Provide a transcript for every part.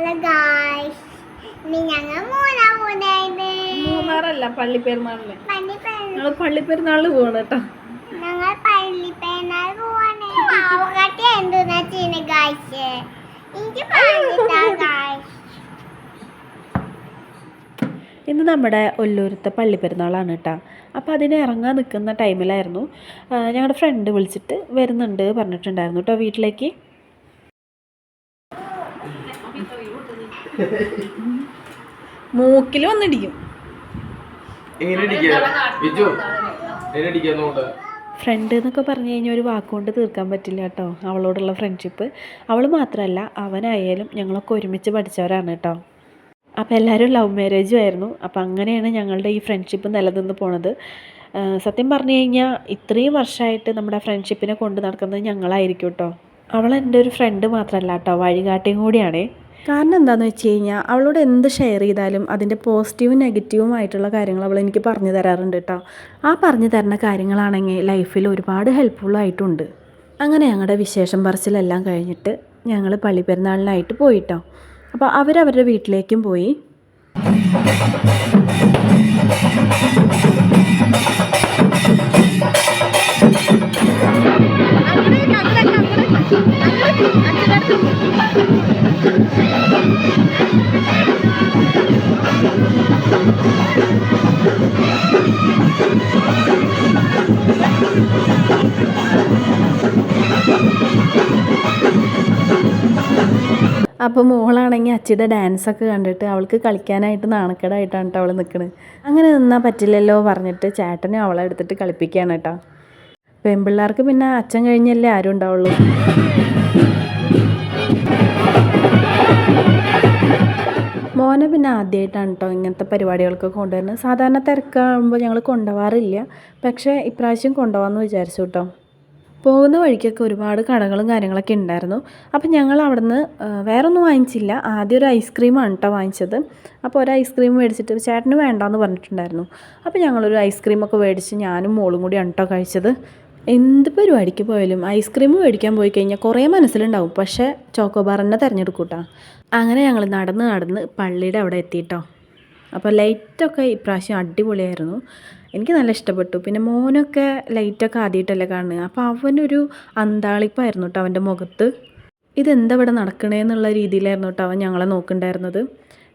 Hello guys ഞങ്ങൾ മൂന്നാർ മൂന്നായത് മൂന്നാറല്ല പള്ളിപ്പെരുന്നാളിന്. ഞങ്ങൾ പള്ളിപ്പെരുന്നാളിൽ പോകണം കേട്ടോ. ഞങ്ങൾ പള്ളിപ്പെരുന്നാൾ പോവാണ്. പാവക്കാട്ടി എന്തെന്നാ ചെയ്യുന്നത് ഗായ്സ് എനിക്ക് പറഞ്ഞിട്ടാ ഗായ്സ് ഇന്ന് നമ്മുടെ ഒല്ലൂരത്തെ പള്ളിപ്പെരുന്നാളാണ് കേട്ടോ. അപ്പോൾ അതിന് ഇറങ്ങാൻ നിൽക്കുന്ന ടൈമിലായിരുന്നു ഞങ്ങളുടെ ഫ്രണ്ട് വിളിച്ചിട്ട് വരുന്നുണ്ട് പറഞ്ഞിട്ടുണ്ടായിരുന്നു കേട്ടോ വീട്ടിലേക്ക്. മൂക്കിൽ വന്നിടിക്കും. ഫ്രണ്ട് എന്നൊക്കെ പറഞ്ഞു കഴിഞ്ഞാൽ ഒരു വാക്കുകൊണ്ട് തീർക്കാൻ പറ്റില്ല കേട്ടോ. അവളോടുള്ള ഫ്രണ്ട്ഷിപ്പ് അവൾ മാത്രമല്ല അവനായാലും ഞങ്ങളൊക്കെ ഒരുമിച്ച് പഠിച്ചവരാണ് കേട്ടോ. അപ്പോൾ എല്ലാവരും ലവ് മാരേജും ആയിരുന്നു. അപ്പോൾ അങ്ങനെയാണ് ഞങ്ങളുടെ ഈ ഫ്രണ്ട്ഷിപ്പ് നിലനിന്ന് പോണത്. സത്യം പറഞ്ഞു കഴിഞ്ഞാൽ ഇത്രയും വർഷമായിട്ട് നമ്മുടെ ഫ്രണ്ട്ഷിപ്പിനെ കൊണ്ട് നടക്കുന്നത് ഞങ്ങളായിരിക്കും കേട്ടോ. അവൾ എന്റെ ഒരു ഫ്രണ്ട് മാത്രമല്ല കേട്ടോ. വഴികാട്ടിയും കൂടിയാണേ. കാരണം എന്താണെന്ന് വെച്ച് കഴിഞ്ഞാൽ അവളോട് എന്ത് ഷെയർ ചെയ്താലും അതിന്റെ പോസിറ്റീവും നെഗറ്റീവും ആയിട്ടുള്ള കാര്യങ്ങൾ അവൾ എനിക്ക് പറഞ്ഞു തരാറുണ്ട് കേട്ടോ ആ പറഞ്ഞു തരുന്ന കാര്യങ്ങളാണെങ്കിൽ ലൈഫിൽ ഒരുപാട് ഹെൽപ്ഫുള്ളായിട്ടുണ്ട് അങ്ങനെ ഞങ്ങളുടെ വിശേഷം പറച്ചിലെല്ലാം കഴിഞ്ഞിട്ട് ഞങ്ങൾ പള്ളി പെരുന്നാളിനായിട്ട് പോയിട്ടോ. അപ്പോൾ അവരവരുടെ വീട്ടിലേക്കും പോയി. അപ്പോൾ മോളാണെങ്കിൽ അച്ചിയുടെ ഡാൻസൊക്കെ കണ്ടിട്ട് അവൾക്ക് കളിക്കാനായിട്ട് നാണക്കേടായിട്ടാണ് കേട്ടോ അവൾ നിൽക്കുന്നത് അങ്ങനെ നിന്നാൽ പറ്റില്ലല്ലോ പറഞ്ഞിട്ട് ചേട്ടനും അവളെ എടുത്തിട്ട് കളിപ്പിക്കുകയാണ് കേട്ടോ പെൺപിള്ളേർക്ക് പിന്നെ അച്ഛൻ കഴിഞ്ഞല്ലേ ആരും ഉണ്ടാവുള്ളൂ. മോനെ പിന്നെ ആദ്യമായിട്ടാണ് കേട്ടോ ഇങ്ങനത്തെ പരിപാടികൾക്ക് കൊണ്ടുവരുന്നത്. സാധാരണ തിരക്കാകുമ്പോൾ ഞങ്ങൾ കൊണ്ടുപോകാറില്ല പക്ഷേ ഇപ്രാവശ്യം കൊണ്ടുപോകാമെന്ന് വിചാരിച്ചു കേട്ടോ പോകുന്ന വഴിക്കൊക്കെ ഒരുപാട് കടകളും കാര്യങ്ങളൊക്കെ ഉണ്ടായിരുന്നു അപ്പോൾ ഞങ്ങൾ അവിടെ നിന്ന് വേറെ ഒന്നും വാങ്ങിച്ചില്ല. ആദ്യം ഒരു ഐസ്ക്രീമാണ് കേട്ടോ വാങ്ങിച്ചത്. അപ്പോൾ ഒരു ഐസ്ക്രീം മേടിച്ചിട്ട് ചേട്ടന് വേണ്ടാന്ന് പറഞ്ഞിട്ടുണ്ടായിരുന്നു. അപ്പോൾ ഞങ്ങളൊരു ഐസ്ക്രീമൊക്കെ മേടിച്ച് ഞാനും മോളും കൂടിയാണ് കേട്ടോ കഴിച്ചത്. എന്ത് പരിപാടിക്ക് പോയാലും ഐസ്ക്രീം മേടിക്കാൻ പോയി കഴിഞ്ഞാൽ കുറേ മനസ്സിലുണ്ടാവും. പക്ഷേ ചോക്കോബാർ തന്നെ തിരഞ്ഞെടുക്കും അങ്ങനെ ഞങ്ങൾ നടന്ന് നടന്ന് പള്ളിയുടെ അവിടെ എത്തിയിട്ടോ അപ്പോൾ ലൈറ്റൊക്കെ ഇപ്രാവശ്യം അടിപൊളിയായിരുന്നു. എനിക്ക് നല്ല ഇഷ്ടപ്പെട്ടു. പിന്നെ മോനൊക്കെ ലൈറ്റൊക്കെ ആദ്യമായിട്ടല്ലേ കാണുന്നത് അപ്പോൾ അവനൊരു അന്താളിപ്പായിരുന്നു കേട്ടോ അവന്റെ മുഖത്ത്. ഇതെന്താ ഇവിടെ നടക്കണേന്നുള്ള രീതിയിലായിരുന്നു കേട്ടോ അവൻ ഞങ്ങളെ നോക്കുന്നുണ്ടായിരുന്നത്.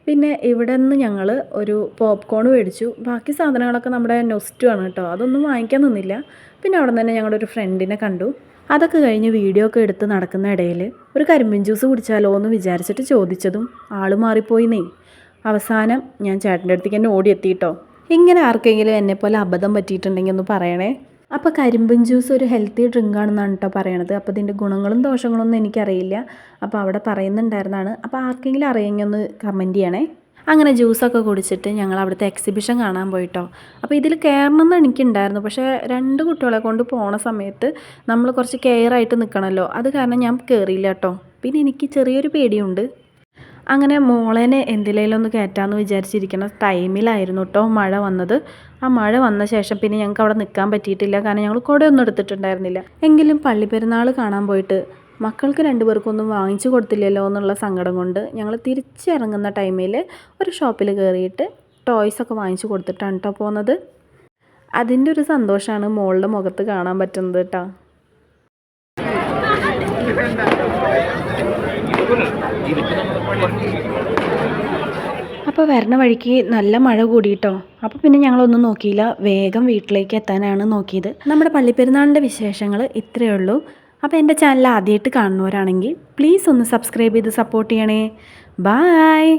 പിന്നെ ഇവിടെ നിന്ന് ഞങ്ങൾ ഒരു പോപ്കോൺ മേടിച്ചു. ബാക്കി സാധനങ്ങളൊക്കെ നമ്മുടെ നൊസ്റ്റു ആണ് കേട്ടോ അതൊന്നും വാങ്ങിക്കാൻ നിന്നില്ല. പിന്നെ അവിടെ തന്നെ ഞങ്ങളുടെ ഒരു ഫ്രണ്ടിനെ കണ്ടു. അതൊക്കെ കഴിഞ്ഞ് വീഡിയോ ഒക്കെ എടുത്ത് നടക്കുന്ന ഇടയിൽ ഒരു കരിമ്പിൻ ജ്യൂസ് കുടിച്ചാലോ എന്ന് വിചാരിച്ചിട്ട് ചോദിച്ചതും ആൾ മാറിപ്പോയിന്നേ. അവസാനം ഞാൻ ചേട്ടന്റെ അടുത്തേക്ക് എന്നെ ഓടിയെത്തിയിട്ടോ ഇങ്ങനെ ആർക്കെങ്കിലും എന്നെപ്പോലെ അബദ്ധം പറ്റിയിട്ടുണ്ടെങ്കിൽ ഒന്ന് പറയണേ. അപ്പോൾ കരിമ്പൻ ജ്യൂസ് ഒരു ഹെൽത്തി ഡ്രിങ്ക് ആണെന്നാണ് കേട്ടോ പറയണത്. അപ്പോൾ ഇതിന്റെ ഗുണങ്ങളും ദോഷങ്ങളൊന്നും എനിക്കറിയില്ല. അപ്പോൾ അവിടെ പറയുന്നുണ്ടായിരുന്നതാണ് അപ്പോൾ ആർക്കെങ്കിലും അറിയെങ്കിൽ ഒന്ന് കമന്റ് ചെയ്യണേ. അങ്ങനെ ജ്യൂസൊക്കെ കുടിച്ചിട്ട് ഞങ്ങൾ അവിടുത്തെ എക്സിബിഷൻ കാണാൻ പോയിട്ടോ. അപ്പോൾ ഇതിൽ കയറണം എന്ന് എനിക്കുണ്ടായിരുന്നു. പക്ഷേ രണ്ട് കുട്ടികളെ കൊണ്ട് പോണ സമയത്ത് നമ്മൾ കുറച്ച് കെയർ ആയിട്ട് നിൽക്കണമല്ലോ അത് കാരണം ഞാൻ കയറിയില്ല കേട്ടോ പിന്നെ എനിക്ക് ചെറിയൊരു പേടിയുണ്ട്. അങ്ങനെ മോളേനെ എന്തിലേലും ഒന്ന് കയറ്റാമെന്ന് വിചാരിച്ചിരിക്കുന്ന ടൈമിലായിരുന്നു കേട്ടോ മഴ വന്നത്. ആ മഴ വന്ന ശേഷം പിന്നെ ഞങ്ങൾക്ക് അവിടെ നിൽക്കാൻ പറ്റിയിട്ടില്ല. കാരണം ഞങ്ങൾ കുടയൊന്നും എടുത്തിട്ടുണ്ടായിരുന്നില്ല. എങ്കിലും പള്ളി പെരുന്നാൾ കാണാൻ പോയിട്ട് മക്കൾക്ക് രണ്ടുപേർക്കും ഒന്നും വാങ്ങിച്ചു കൊടുത്തില്ലല്ലോ എന്നുള്ള സങ്കടം കൊണ്ട് ഞങ്ങൾ തിരിച്ചിറങ്ങുന്ന ടൈമിൽ ഒരു ഷോപ്പിൽ കയറിയിട്ട് ടോയ്സ് ഒക്കെ വാങ്ങിച്ചു കൊടുത്തിട്ടാണ് കേട്ടോ പോകുന്നത് അതിന്റെ ഒരു സന്തോഷമാണ് മോളുടെ മുഖത്ത് കാണാൻ പറ്റുന്നത് കേട്ടോ അപ്പോൾ വരണ വഴിക്ക് നല്ല മഴ കൂടിയിട്ടോ? അപ്പോൾ പിന്നെ ഞങ്ങളൊന്നും നോക്കിയില്ല. വേഗം വീട്ടിലേക്ക് എത്താനാണ് നോക്കിയത്. നമ്മുടെ പള്ളിപ്പെരുന്നാളിന്റെ വിശേഷങ്ങൾ ഇത്രയേ ഉള്ളൂ. അപ്പോൾ എന്റെ ചാനൽ ആദ്യമായിട്ട് കാണുന്നവരാണെങ്കിൽ പ്ലീസ് ഒന്ന് സബ്സ്ക്രൈബ് ചെയ്ത് സപ്പോർട്ട് ചെയ്യണേ. ബായ്